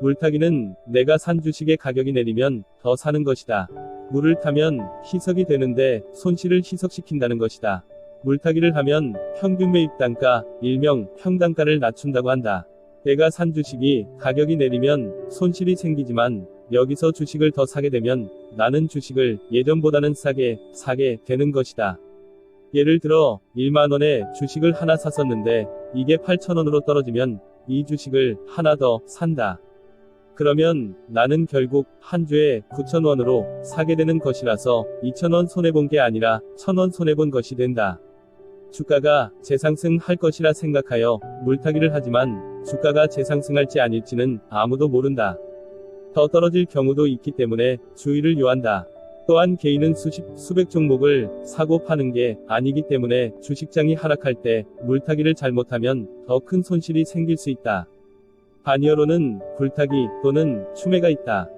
물타기는 내가 산 주식의 가격이 내리면 더 사는 것이다. 물을 타면 희석이 되는데 손실을 희석시킨다는 것이다. 물타기를 하면 평균 매입 단가, 일명 평단가를 낮춘다고 한다. 내가 산 주식이 가격이 내리면 손실이 생기지만 여기서 주식을 더 사게 되면 나는 주식을 예전보다는 싸게 사게 되는 것이다. 예를 들어 1만원에 주식을 하나 샀었는데 이게 8천원으로 떨어지면 이 주식을 하나 더 산다. 그러면 나는 결국 한 주에 9천원으로 사게 되는 것이라서 2천원 손해본 게 아니라 1천원 손해본 것이 된다. 주가가 재상승할 것이라 생각하여 물타기를 하지만 주가가 재상승할지 아닐지는 아무도 모른다. 더 떨어질 경우도 있기 때문에 주의를 요한다. 또한 개인은 수십, 수백 종목을 사고 파는 게 아니기 때문에 주식장이 하락할 때 물타기를 잘못하면 더 큰 손실이 생길 수 있다. 반이어로는 불타기 또는 추매가 있다.